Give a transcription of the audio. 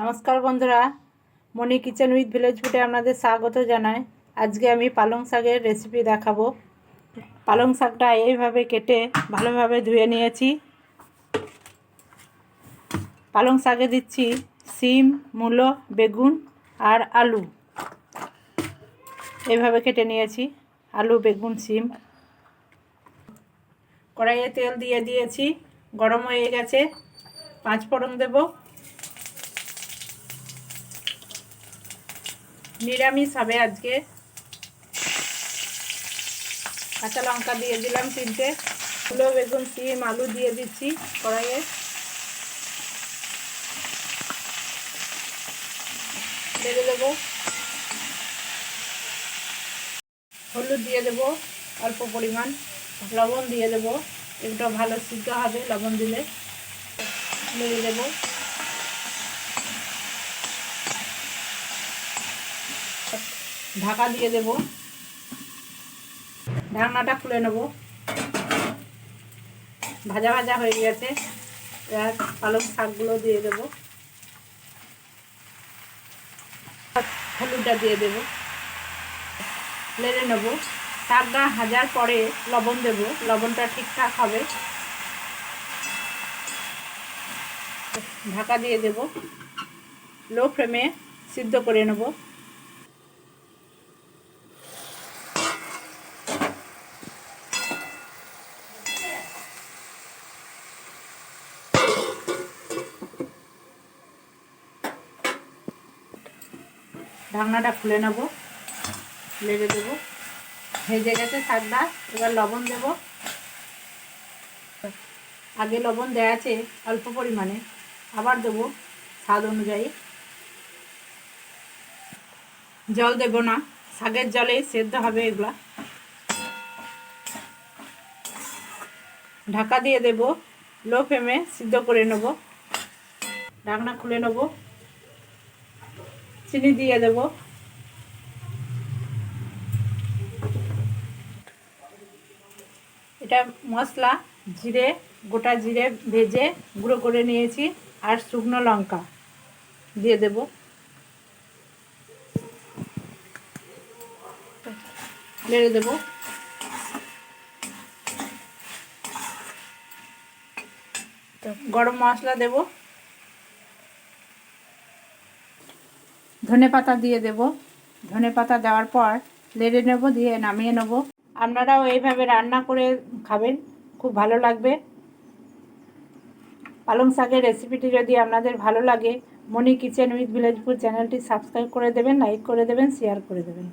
নমস্কার বন্ধুরা মনি kitchen with village ফুডে আপনাদের স্বাগত জানাই। আজকে আমি পালং শাকের রেসিপি দেখাবো। পালং শাকটা এইভাবে কেটে ভালোভাবে ধুয়ে নিয়েছি। পালং শাকে দিচ্ছি সিম মূলো, বেগুন আর আলু। এইভাবে কেটে নিয়েছি, আলু, বেগুন সিম কড়াইয়ে তেল দিয়ে দিয়েছি, গরম হয়ে গেছে। পাঁচ ফোড়ন দেবো। নিরামিষ হবে আজকে। কাঁচা লঙ্কা দিয়ে দিলাম তিনটে। ফুলো বেগুন, সিম, আলু দিয়ে দিচ্ছি কড়াইয়ে। বেড়ে দেবো। হলুদ দিয়ে দেবো, অল্প পরিমাণ। লবণ দিয়ে দেবো। একটু ভালো সিদ্ধ হবে লবণ দিলে। দেবো। ঢাকা দিয়ে দেব। ঢাকনাটা খুলে নেব। ভাজা ভাজা হয়ে গেছে। পালং শাকগুলো দিয়ে দেব। হলুদটা দিয়ে দেব। লেড়ে নেব। শাকটা হাজার পরে লবণ দেব। লবণটা ঠিকঠাক হবে। ঢাকা দিয়ে দেব। লো ফ্লেমে সিদ্ধ করে নেব। ঢাকনাটা খুলে নেব। লেগে দেব। ভেজে গেছে শাকটা এবার লবণ দেব। আগে লবণ দেওয়া আছে অল্প পরিমাণে, আবার দেব স্বাদ অনুযায়ী। জল দেব না, শাকের জলে সেদ্ধ হবে এগুলা। ঢাকা দিয়ে দেব, লো ফ্লেমে সিদ্ধ করে নেব। ঢাকনা খুলে নেব। চিনি দিয়ে দেব। এটা মশলা, জিরে, গোটা জিরে ভেজে গুঁড়ো করে নিয়েছি, আর শুকনো লঙ্কা দিয়ে দেব। নেড়ে দেব। গরম মশলা দেবো। ধনে পাতা দিয়ে দেব। ধনে পাতা দেওয়ার পর লেড়ে নেব, দিয়ে নামিয়ে নেব। আপনারাও এইভাবে রান্না করে খাবেন, খুব ভালো লাগবে। পালং শাকের রেসিপিটি যদি আপনাদের ভালো লাগে মনি কিচেন উইথ ভিলেজপুর চ্যানেলটি সাবস্ক্রাইব করে দেবেন লাইক করে দেবেন শেয়ার করে দেবেন।